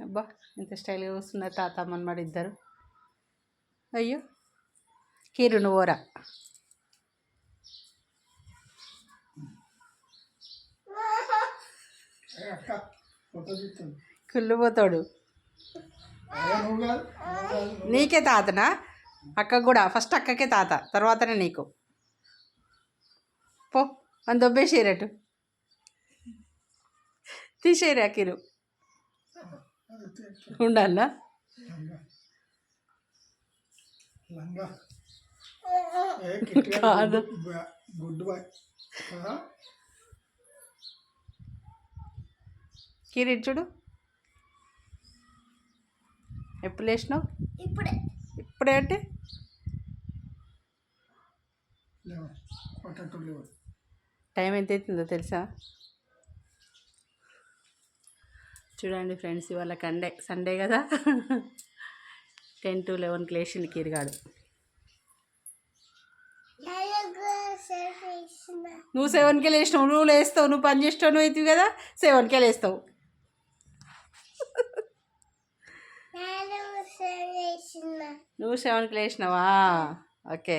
అబ్బా ఎంత స్టైల్గా వస్తున్నారు తాత మనమాడు ఇద్దరు. అయ్యో కీరు నువ్వురా ఏ అక్క ఫోటో తీస్తుంది కుళ్ళిపోతాడు. నీకే తాతనా? అక్క కూడా ఫస్ట్ అక్కకే తాత తర్వాతనే నీకు. పో అని దొబ్బేసేరటు తీసేయరా కిరు. ఉండాలా? కాదు. Good bye. గుడ్ బాయ్ ఆ? కిరి చూడు. ఎప్పుడు లేచినావు? ఇప్పుడే. ఇప్పుడే అంటే? టైం ఎంత అవుతుందో తెలుసా? చూడండి ఫ్రెండ్స్ ఇవాళ కండే సండే కదా? టెన్ టు లెవెన్కి లేచింది కిరిగాడు. నువ్వు సెవెన్కే లేచినావు నువ్వు లేస్తావు నువ్వు పని చేస్తావు నువ్వు అవుతావు కదా? సెవెన్కే లేస్తావు. నువ్వు సెవెన్కి లేచినావా? ఓకే.